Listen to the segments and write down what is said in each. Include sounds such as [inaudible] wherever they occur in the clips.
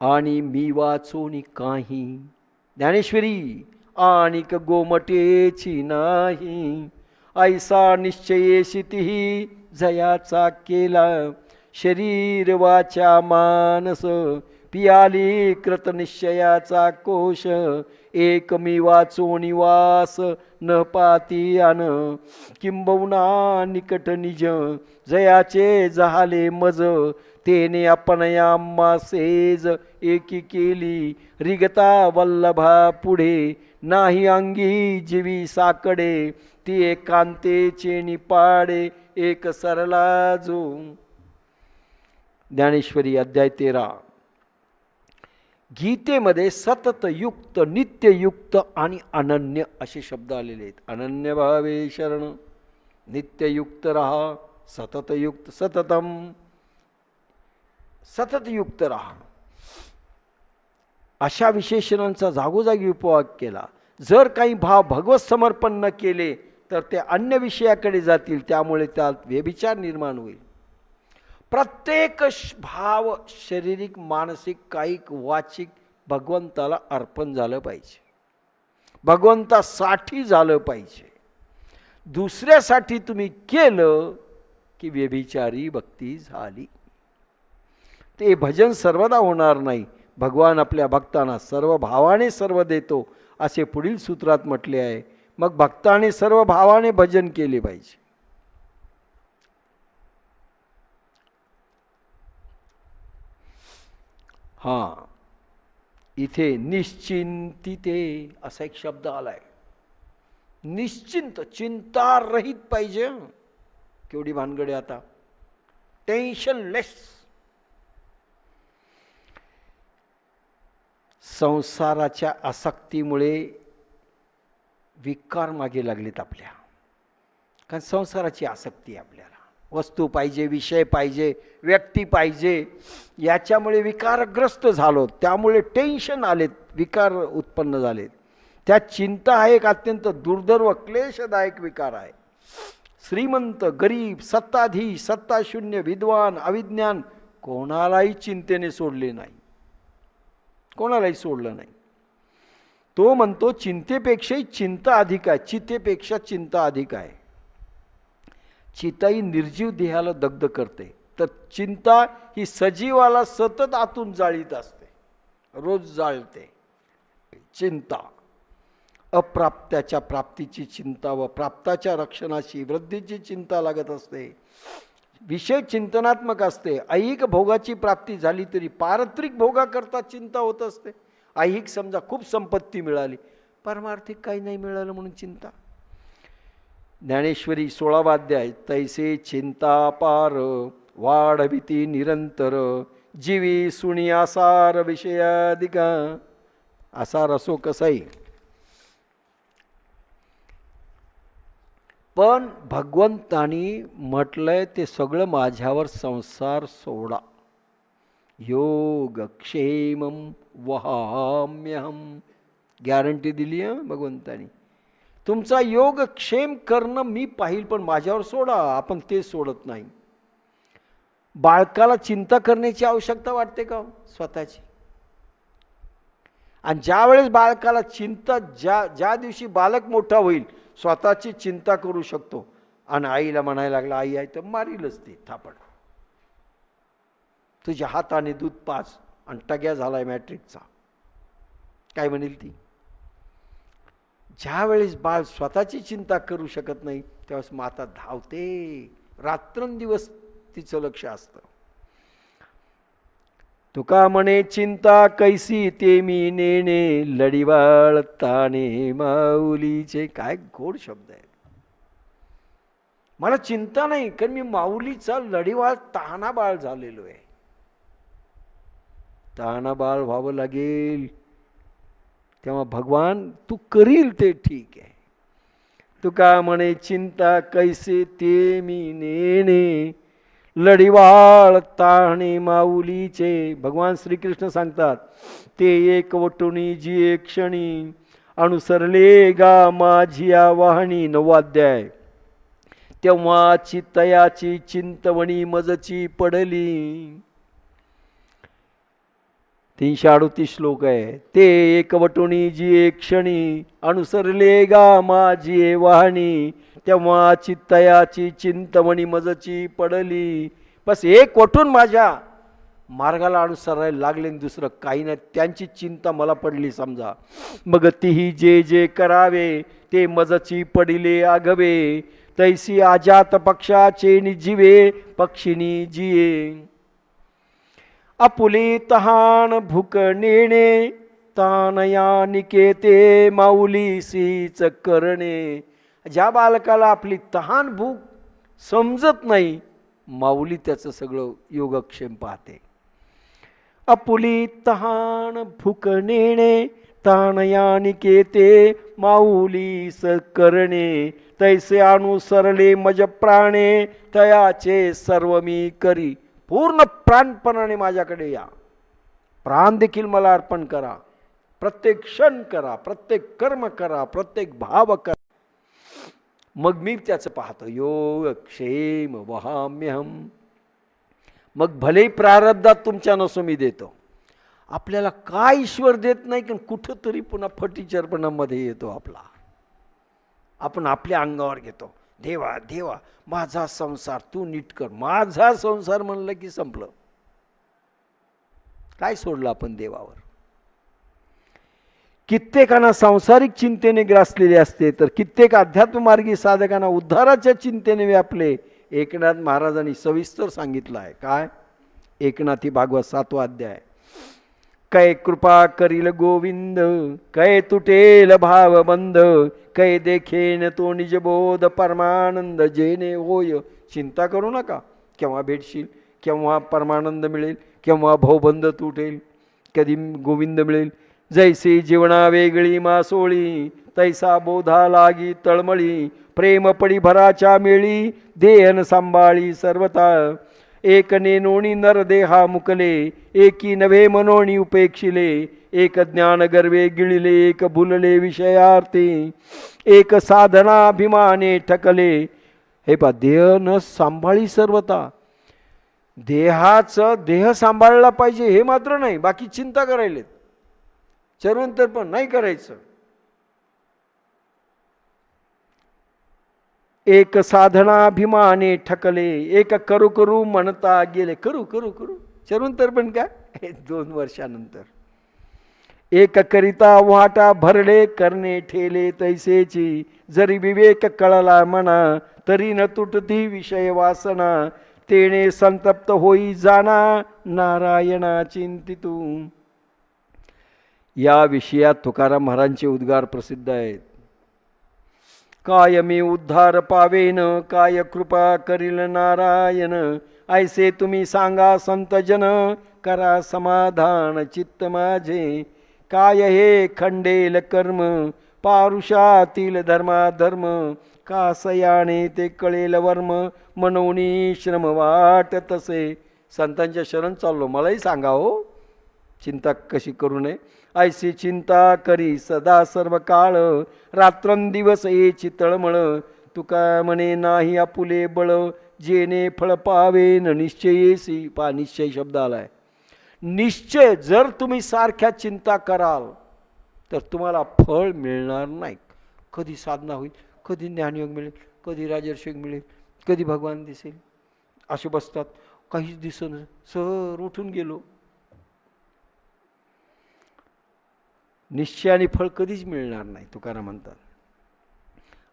आणि मी वाचून काही. ज्ञानेश्वरी आणिक गोमटेची नाही. ऐसा निश्चयेशी तिही जयाचा केला. शरीर वाचा मानस पियाली कृत निश्चयाचा कोश. एक मी वाचोनी वास न पाती आन. किंबहुना निकट निज जयाचे झाले मज. तेने आपण सेज एकी केली. रिगता वल्लभा पुढे. नाही अंगी जीवी साकडे. ती एकांतेचे निपाडे एक सरला जो ज्ञानेश्वरी अध्याय तेरा. गीतेमध्ये सततयुक्त नित्ययुक्त आणि अनन्य असे शब्द आलेले आहेत. अनन्य भावे शरण. नित्ययुक्त रहा. सततयुक्त सततम. सतत युक्त राहा अशा विशेषणांचा जागोजागी उपवाग केला. जर काही भाव भगवत समर्पण न केले तर ते अन्य विषयाकडे जातील त्यामुळे त्यात व्यभिचार निर्माण होईल. प्रत्येक भाव शारीरिक मानसिक कायिक वाचिक भगवंताला अर्पण झालं पाहिजे. भगवंतासाठी झालं पाहिजे. दुसऱ्यासाठी तुम्ही केलं की व्यभिचारी भक्ती झाली. ते भजन सर्वदा होणार नाही. भगवान आपल्या भक्तांना सर्व भावाने सर्व देतो असे पुढील सूत्रात म्हटले आहे. मग भक्ताने सर्व भावाने भजन केले पाहिजे. हां. इथे निश्चिंतिते असा एक शब्द आलाय. निश्चिंत चिंतारहित पाहिजे. केवढी भानगडे आता. टेन्शनलेस संसाराच्या आसक्तीमुळे विकार मागे लागलेत आपल्या. कारण संसाराची आसक्ती आहे आपल्याला. वस्तू पाहिजे विषय पाहिजे व्यक्ती पाहिजे याच्यामुळे विकारग्रस्त झालो त्यामुळे टेन्शन आलेत विकार उत्पन्न झालेत. त्या चिंता हा एक अत्यंत दुर्धर्व क्लेशदायक विकार आहे. श्रीमंत गरीब सत्ताधीश सत्ताशून्य विद्वान अविज्ञान कोणालाही चिंतेने सोडले नाही. कोणालाही सोडलं नाही. तो म्हणतो चिंतेपेक्षाही चिंता अधिक आहे. चितेपेक्षा चिंता अधिक आहे. चिता ही निर्जीव देहाला दग्ध करते. तर चिंता ही सजीवाला सतत आतून जाळीत असते. रोज जाळते. चिंता. अप्राप्त्याच्या प्राप्तीची चिंता व प्राप्ताच्या रक्षणाची वृद्धीची चिंता लागत असते. विषय चिंतनात्मक असते. ऐहिक भोगाची प्राप्ती झाली तरी पारत्रिक भोगाकरता चिंता होत असते. ऐहिक समजा खूप संपत्ती मिळाली. परमार्थिक काही नाही मिळालं म्हणून चिंता. ज्ञानेश्वरी सोळावाध्याय तैसे चिंता पार वाढविती निरंतर जीवी सुणी आसार विषयाधिका आसार असो कसाही. पण भगवंतानी म्हटलंय ते सगळं माझ्यावर संसार सोडा. योगक्षेम वहाम्यहम गॅरंटी दिली आहे भगवंतानी. तुमचा योगक्षेम करणं मी पाहिल पण माझ्यावर सोडा आपण ते सोडत नाही. बाळकाला चिंता करण्याची आवश्यकता वाटते का हो? स्वतःची. आणि ज्यावेळेस बाळकाला चिंता ज्या ज्या दिवशी बालक मोठा होईल स्वतःची चिंता करू शकतो. आणि आईला म्हणायला लागला आई आहे तर मारीलच ती थापड. तुझ्या हाताने दूध पाच आणि टग्या झालाय मॅट्रिकचा. काय म्हणेल ती? ज्यावेळेस बाळ स्वतःची चिंता करू शकत नाही त्यावेळेस माता धावते. रात्रंदिवस तिचं लक्ष असतं. तुका म्हणे चिंता कैसी ते मी नेणे लढीवाळ ताणे माऊलीचे. काय गोड शब्द आहे. मला चिंता नाही कारण मी माऊलीचा लढीवाळ ताना बाळ झालेलो आहे. ताना बाळ व्हावं लागेल. तेव्हा भगवान तू करील ते ठीक आहे. तुका म्हणे चिंता कैसे ते मी नेणे. लढीवाळ ताणे माऊलीचे. भगवान श्रीकृष्ण सांगतात ते एक वटुणी जी एक क्षणी अनुसरले गा माझी या वाहणी. नवाध्याय तेव्हाची तयाची चिंतवणी मजची पडली. तीनशे अडोतीस श्लोक आहे. ते एकवटुणी जी एक क्षणी अनुसरले गा माझी वाहणी. तेव्हा चित्तयाची चिंतमणी मजची पडली. बस एक वटून माझ्या मार्गाला अनुसरायला लागले दुसरं काही नाही. त्यांची चिंता मला पडली समजा. मग तीही जे जे करावे ते मजची पडिले आगवे. तैसी आजात पक्षाचे निजीवे पक्षिणी जिये. आपुले तहान भूक नेणे तानया निकेते माऊलीसीच करणे. ज्या बालकाला आपली तहान भूक समजत नाही माऊली त्याचं सगळं योगक्षेम पाहते. आपुली तहान भूक नेणे तानया निकेते माऊली स करणे तैसे अनुसरले मज प्राणे तयाचे सर्व मी करी. पूर्ण प्राणपणाने माझ्याकडे या. प्राण देखील मला अर्पण करा. प्रत्येक क्षण करा प्रत्येक कर्म करा प्रत्येक भाव करा. मग मी त्याचं पाहतो. योग क्षेम वहाम्यहम. मग भलेही प्रारब्धात तुमच्या नसो मी देतो. आपल्याला काय ईश्वर देत नाही कारण कुठंतरी पुन्हा फटीचरपणामध्ये येतो आपला. आपण आपल्या अंगावर घेतो. देवा देवा माझा संसार तू नीट कर. माझा संसार म्हणलं की संपलं. काय सोडलं आपण देवावर? कित्येकांना सांसारिक चिंतेने ग्रासलेले असते तर कित्येक अध्यात्ममार्गी साधकांना उद्धाराच्या चिंतेने व्यापले. एकनाथ महाराजांनी सविस्तर सांगितलं आहे. काय? एकनाथी भागवत सातवा अध्याय. कै कृपा करील गोविंद कै तुटेल भावबंध कै देखेन तो निजबोध परमानंद जेने होय. चिंता करू नका. केव्हा भेटशील? केव्हा परमानंद मिळेल? केव्हा भाऊबंध तुटेल? कधी गोविंद मिळेल? जैसे जीवना वेगळी मासोळी तैसा बोधा लागी तळमळी प्रेम पडी भराच्या मेळी देहन सांभाळी सर्वता. एक नेनोणी नर देहा मुकले एकी नवे मनोणी उपेक्षिले एक ज्ञान गर्वे गिळिले एक भुलले विषयार्थी. एक साधनाभिमाने ठकले. हे पा देह न सांभाळी सर्वता. देहाचं देह सांभाळला पाहिजे हे मात्र नाही बाकी चिंता करायलेत. चरवंतर पण नाही करायचं. एक साधनाभिमाने ठकले एक करू करू म्हणता गेले. करू करू करू. चरवंतर पण काय? दोन वर्षानंतर. एक करिता वाटा भरले करणे ठेले तैसेची. जरी विवेक कळला म्हणा तरी न तुटती विषय वासना. तेने संतप्त होई जाना नारायणा चिंतितू या विषयात तुकाराम महाराजांचे उद्गार प्रसिद्ध आहेत. काय मी उद्धार पावेन काय कृपा करील नारायण ऐसे तुम्ही सांगा संतजन करा समाधान चित्त माझे. काय हे खंडेल कर्म पारुषातील धर्माधर्म कासयाने ते कळेल वर्म मनोनी श्रम वाट तसे. संतांच्या शरण चाललो मलाही सांगा हो चिंता कशी करू नये. ऐशी चिंता करी सदा सर्व काळ. रात्रंदिवस येची तळमळ तुका म्हणे नाही आपुले बळ. जेने फळ पावेन निश्चयेसी पा निश्चय शब्द आलाय. निश्चय जर तुम्ही सारख्या चिंता कराल तर तुम्हाला फळ मिळणार नाही. कधी साधना होईल कधी ज्ञानयोग मिळेल कधी राजर्षयोग मिळेल कधी भगवान दिसेल. असे बसतात. काहीच दिसन सर उठून गेलो. निश्चय आणि फळ कधीच मिळणार नाही तुकाराम म्हणतात.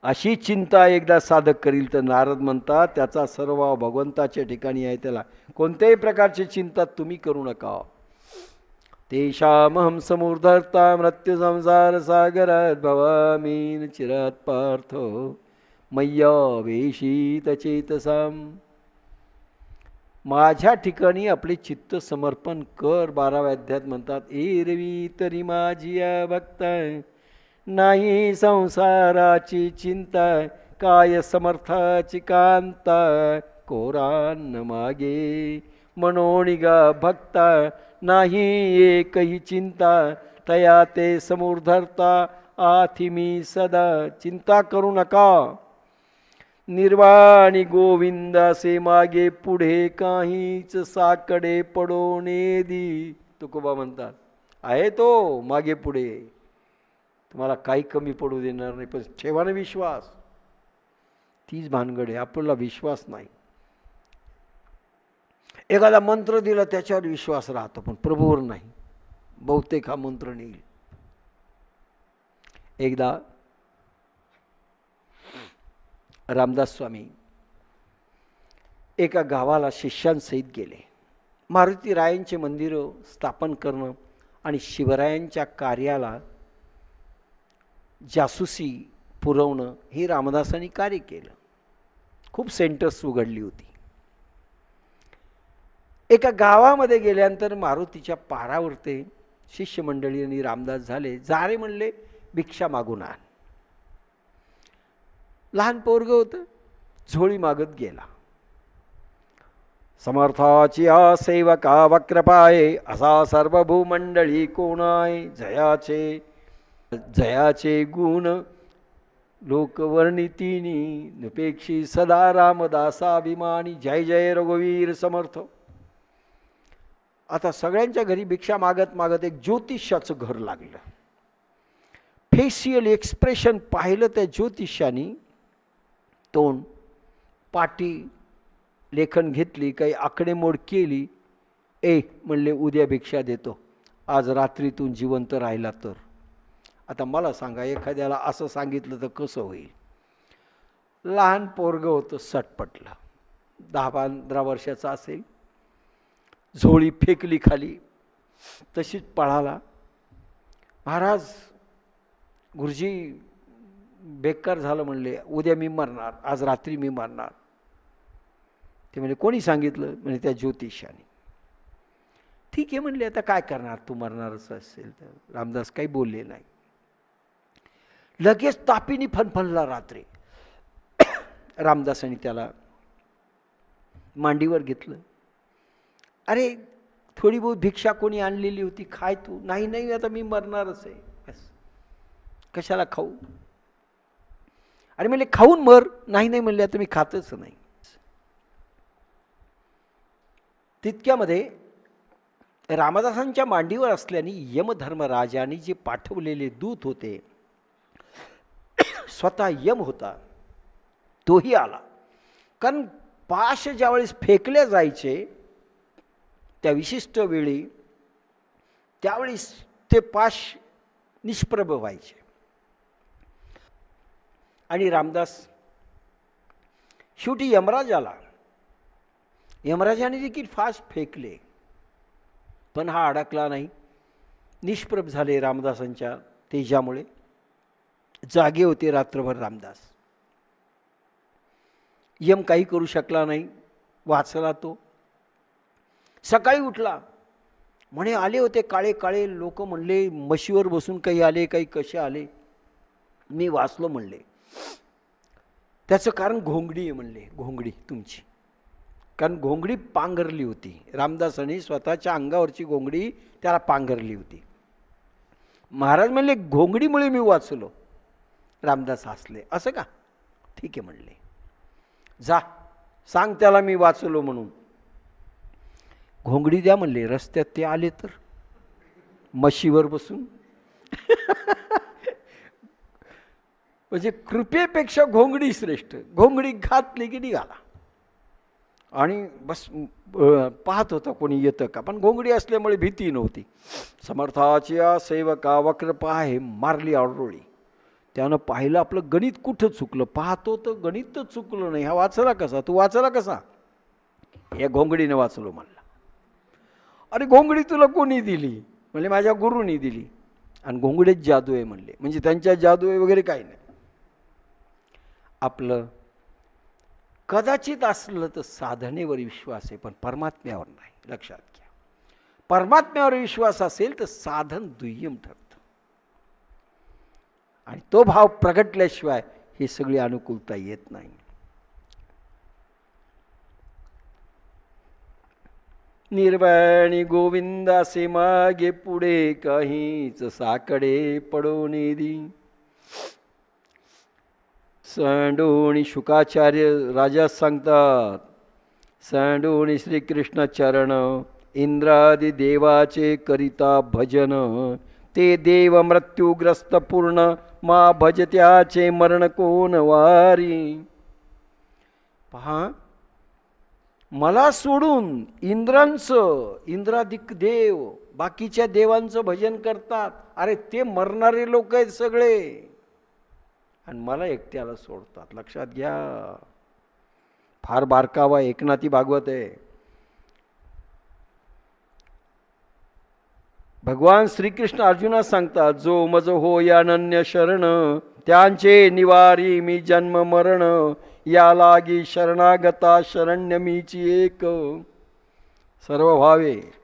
अशी चिंता एकदा साधक करील तर नारद म्हणतात त्याचा सर्व भगवंताच्या ठिकाणी आहे त्याला कोणत्याही प्रकारची चिंता तुम्ही करू नका. तेषामहम समूर्धरता मृत्यू संसार सागरात भवामीन चिरात पार्थ मय्या वेशीत चेतसाम। माझ्या ठिकाणी आपले चित्त समर्पण कर. बाराव्या अध्यात म्हणतात एरवी तरी माझी भक्त भक्ता नाही संसाराची चिंता काय समर्थाची कांता कोरान मागे मनोनिगा भक्ता नाही एकही चिंता तया ते समूर्धरता आथी मी सदा चिंता करू नका. निर्वाणी गोविंदासे मागे पुढे काहीच साकडे पडोने दी. तुकोबा म्हणतात आहे तो मागे पुढे. तुम्हाला काही कमी पडू देणार नाही पण ठेवा ना विश्वास. तीच भानगड आहे आपल्याला विश्वास नाही. एखादा मंत्र दिला त्याच्यावर विश्वास राहतो पण प्रभूवर नाही. बहुतेक हा मंत्र नेईल एकदा रामदास स्वामी एका गावाला शिष्यांसहित गेले. मारुती रायांचे मंदिर स्थापन करणं आणि शिवरायांच्या कार्याला जासूसी पुरवणं हे रामदासांनी कार्य केलं. खूप सेंटर्स उघडली होती. एका गावामध्ये गेल्यानंतर मारुतीच्या पारावरते शिष्यमंडळी आणि रामदास झाले. जारे म्हणले भिक्षा मागून आण. लहान पोरग होतं झोळी मागत गेला. समर्थाची आ सेवका वक्रपाये असा सर्व भूमंडळी कोणाय जयाचे? जयाचे गुण लोकवर्णितीनी निपेक्षी सदा रामदासाभिमानी जय जय रघुवीर समर्थ. आता सगळ्यांच्या घरी भिक्षा मागत मागत एक ज्योतिष्याचं घर लागलं. फेशियल एक्सप्रेशन पाहिलं त्या ज्योतिष्यानी तोंड पाटी लेखन घेतली काही आकडेमोड केली ए म्हणले उद्या भिक्षा देतो. आज रात्रीतून जिवंत राहिला तर. आता मला सांगा एखाद्याला असं सांगितलं तर कसं होईल? लहान पोरग होतं सटपटलं. दहा पंधरा वर्षाचा असेल. झोळी फेकली खाली. तशीच पळाला. महाराज गुरुजी बेकार झालं म्हणले उद्या मी मरणार आज रात्री मी मरणार. ते म्हणजे कोणी सांगितलं? म्हणजे त्या ज्योतिषाने. ठीक आहे म्हणले आता काय करणार? तू मरणारच असेल तर. रामदास काही बोलले नाही. लगेच तापीने फनफनला रात्री. [coughs] रामदासांनी त्याला मांडीवर घेतलं. अरे थोडी बहुत भिक्षा कोणी आणलेली होती खाय तू. नाही नाही आता मी मरणारच आहे. बस. कशाला खाऊ? आणि म्हणले खाऊन मर. नाही नाही म्हणले आता मी खातच नाही. तितक्यामध्ये रामदासांच्या मांडीवर असल्याने यमधर्मराजाने जे पाठवलेले दूत होते स्वतः यम होता. तोही आला. कारण पाश ज्यावेळेस फेकले जायचे त्या विशिष्ट वेळी त्यावेळेस ते पाश निष्प्रभ व्हायचे. आणि रामदास शेवटी यमराज आला. यमराजाने देखील फास्ट फेकले पण हा अडकला नाही. निष्प्रभ झाले रामदासांच्या तेजामुळे. जागे होते रात्रभर रामदास. यम काही करू शकला नाही वाचला तो. सकाळी उठला. म्हणे आले होते काळे काळे लोक म्हणले मशीवर बसून काही आले काही कसे आले? मी वाचलो म्हणले. त्याचं कारण घोंगडी आहे म्हणले घोंगडी तुमची. कारण घोंगडी पांघरली होती. रामदासांनी स्वतःच्या अंगावरची घोंगडी त्याला पांघरली होती. महाराज म्हणले घोंगडीमुळे मी वाचलो. रामदास हसले. असं का? ठीक आहे म्हणले. जा सांग त्याला मी वाचलो म्हणून. घोंगडी द्या म्हणले. रस्त्यात ते आले तर. म्हशीवर बसून. [laughs] म्हणजे कृपेपेक्षा घोंगडी श्रेष्ठ. घोंगडी घातली की निघाला. आणि बस पाहत होता कोणी येतं का? पण घोंगडी असल्यामुळे भीती नव्हती. समर्थाची सेवका वक्र पाहे मारली आडरोळी त्यानं पाहिलं आपलं गणित कुठं चुकलं? पाहतो तर गणित तर चुकलं नाही. हा वाचला कसा? तू वाचला कसा? या घोंगडीने वाचलो म्हणला. अरे घोंगडी तुला कोणी दिली? म्हणजे माझ्या गुरुनी दिली. आणि घोंगडीत जादू आहे म्हणले. म्हणजे त्यांच्या जादू आहे वगैरे काही नाही. आपलं कदाचित असलं तर साधनेवर विश्वास आहे पण परमात्म्यावर नाही. लक्षात घ्या. परमात्म्यावर विश्वास असेल तर साधन दुय्यम ठरतं. आणि तो भाव प्रगटल्याशिवाय ही सगळी अनुकूलता येत नाही. निर्वाणी गोविंदासे मागे पुढे काहीच साकडे पडो दी सांडूणी शुकाचार्य राजा सांगतात सांडूणी श्रीकृष्ण चरण इंद्रादी देवाचे करिता भजन ते देव मृत्यूग्रस्त पूर्ण मा भजत्याचे मरण कोण वारी? पहा मला सोडून इंद्रांचं इंद्राधिक देव बाकीच्या देवांचं भजन करतात. अरे ते मरणारे लोक आहेत सगळे. आणि मला एकट्याला सोडतात. लक्षात घ्या. फार बारकावा एकनाथी भागवत आहे. भगवान श्रीकृष्ण अर्जुनास सांगतात जो मज हो अनन्य शरण त्यांचे निवारी मी जन्म मरण या लागी शरणागता शरण्य मीची एक. सर्व भावे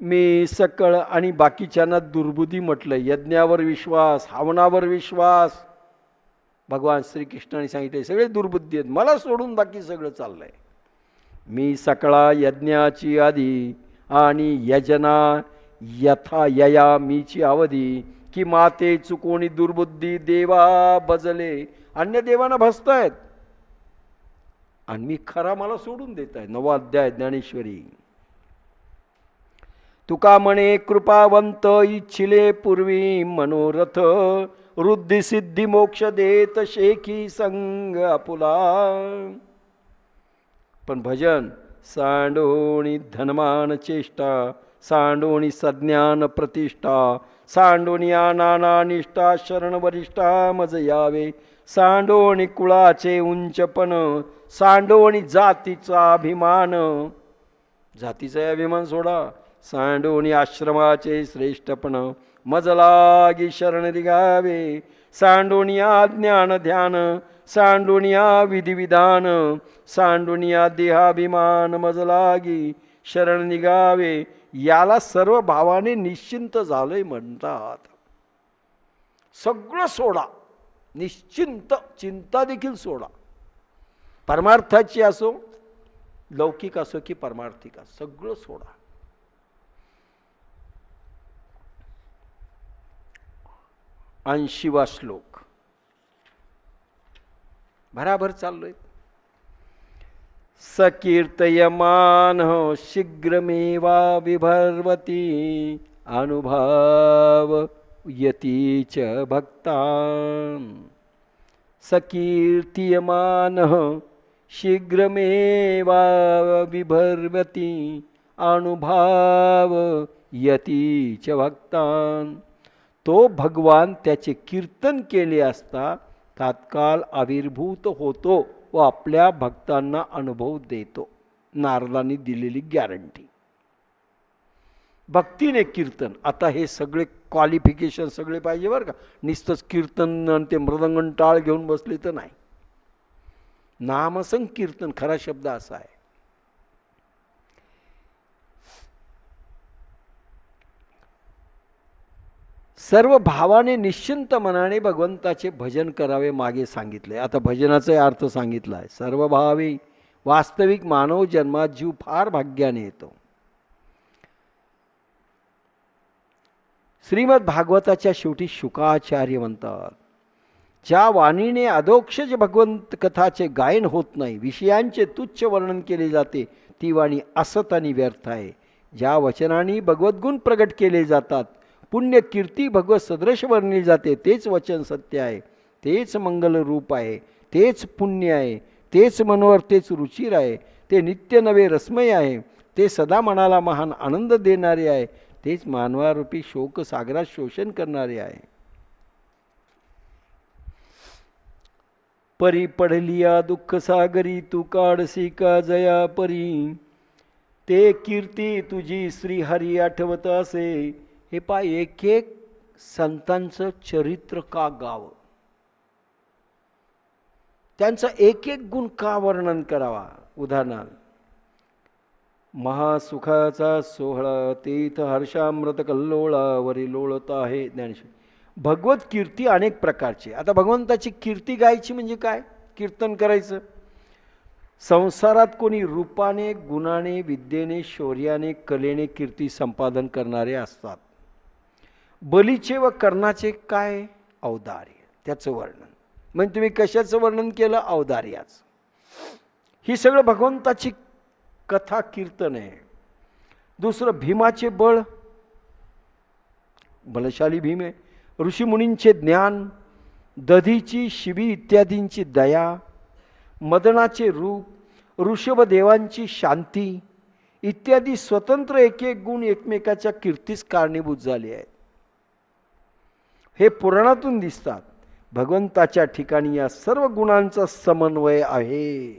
मी सकळ आणि बाकीच्यांना दुर्बुद्धी म्हटलं यज्ञावर विश्वास हवनावर विश्वास. भगवान श्रीकृष्णाने सांगितले सगळे दुर्बुद्धी आहेत. मला सोडून बाकी सगळं चाललंय. मी सकळा यज्ञाची आधी आणि यजना यथा यया मीची अवधी. की माते चुकोणी दुर्बुद्धी देवा बजले. अन्य देवांना भसतायत आणि मी खरा मला सोडून देत आहे नवा अध्याय ज्ञानेश्वरी. तुका म्हणे कृपावंत इच्छिले पूर्वी मनोरथ वृद्धी सिद्धी मोक्ष देत शेखी संग आपुला. पण भजन सांडोणी धनमान चेष्टा सांडोणी सज्ञान प्रतिष्ठा सांडोणी आनाना निष्ठा शरण वरिष्ठा मज यावे. सांडोणी कुळाचे उंचपण सांडोणी जातीचा अभिमान. जातीचा अभिमान सोडा. सांडोणी आश्रमाचे श्रेष्ठपण मजलागी शरण दिगावे सांडोनिया ज्ञान ध्यान सांडोनिया विधिविधान सांडोनिया देहाभिमान मजलागी शरण निघावे. याला सर्व भावाने निश्चिंत झालंय म्हणतात. सगळं सोडा. निश्चिंत चिंता देखील सोडा. परमार्थाची असो लौकिक असो की परमार्थिक असो सगळं सोडा. ऐंशीवा श्लोक. भराभर चाललोय. सकीर्तयमान हो, शीघ्रमेवा विभर्वती अनुभाव यती च भक्तान्. सकीर्तियमान हो, शीघ्रमेवा विभर्वती अनुभाव यती च भक्तान. तो भगवान त्याचे कीर्तन केले असता तात्काळ आविर्भूत होतो व आपल्या भक्तांना अनुभव देतो. नारदांनी दिलेली गॅरंटी भक्तीने कीर्तन. आता हे सगळे क्वालिफिकेशन सगळे पाहिजे बरं का. नुसतंच कीर्तन आणि ते मृदंगण टाळ घेऊन बसले तर नाही. नामसंकीर्तन खरा शब्द असा आहे. सर्व भावाने निश्चिंत मनाने भगवंताचे भजन करावे मागे सांगितले. आता भजनाचा अर्थ सांगितला आहे सर्व भावी वास्तविक मानव जन्मात जीव फार भाग्याने येतो. श्रीमद भागवताच्या शेवटी शुकाचार्य म्हणतात ज्या वाणीने अधोक्षज भगवंत कथाचे गायन होत नाही विषयांचे तुच्छ वर्णन केले जाते ती वाणी असत आणि व्यर्थ आहे. ज्या वचनाने भगवद्गुण प्रगट केले जातात पुण्य कीर्ती भगवत सदृश वर्णिली जाते. तेच वचन सत्य आहे. तेच मंगल रूप आहे. तेच पुण्य आहे. तेच मनोहर तेच रुचिर आहे. ते नित्य नवे रसमय आहे. ते सदा मनाला महान आनंद देणारे आहे. तेच मानवारूपी शोक सागरात शोषण करणारे आहे. परी पडलिया दुःख सागरी तू काढसी का जया परी. ते कीर्ती तुझी श्रीहरी आठवत असे. हे पा एक एक संतांचं चरित्र का गावं? त्यांचा एक एक गुण का वर्णन करावा? उदाहरणार्थ महासुखाचा सोहळा तीर्थ हर्षामृत कल्लोळावरी लोळत आहे ज्ञानेश्वर. भगवत कीर्ती अनेक प्रकारची. आता भगवंताची कीर्ती गायची म्हणजे काय? कीर्तन करायचं. संसारात कोणी रूपाने गुणाने विद्येने शौर्याने कलेने कीर्ती संपादन करणारे असतात. बलीचे व कर्णाचे काय औदार्य? त्याचं वर्णन. म्हणजे तुम्ही कशाचं वर्णन केलं? औदार्याचं. ही सगळं भगवंताची कथा कीर्तन आहे. दुसरं भीमाचे बळ. बलशाली भीम आहे. ऋषीमुनींचे ज्ञान. दधीची शिबी इत्यादींची दया. मदनाचे रूप. ऋषभदेवांची शांती. इत्यादी स्वतंत्र एक एक गुण एकमेकाच्या कीर्तीस कारणीभूत झाले आहेत. हे पुराणातून दिसतात. भगवंताच्या ठिकाणी या सर्व गुणांचा समन्वय आहे.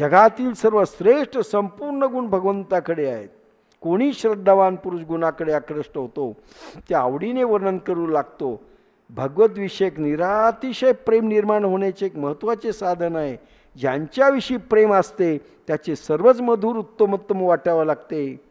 जगातील सर्व श्रेष्ठ संपूर्ण गुण भगवंताकडे आहेत. कोणी श्रद्धावान पुरुष गुणाकडे आकृष्ट होतो ते आवडीने वर्णन करू लागतो. भगवद्विषयक निरातिशय प्रेम निर्माण होण्याचे एक महत्त्वाचे साधन आहे. ज्यांच्याविषयी प्रेम असते त्याचे सर्वच मधुर उत्तमोत्तम वाटावं लागते.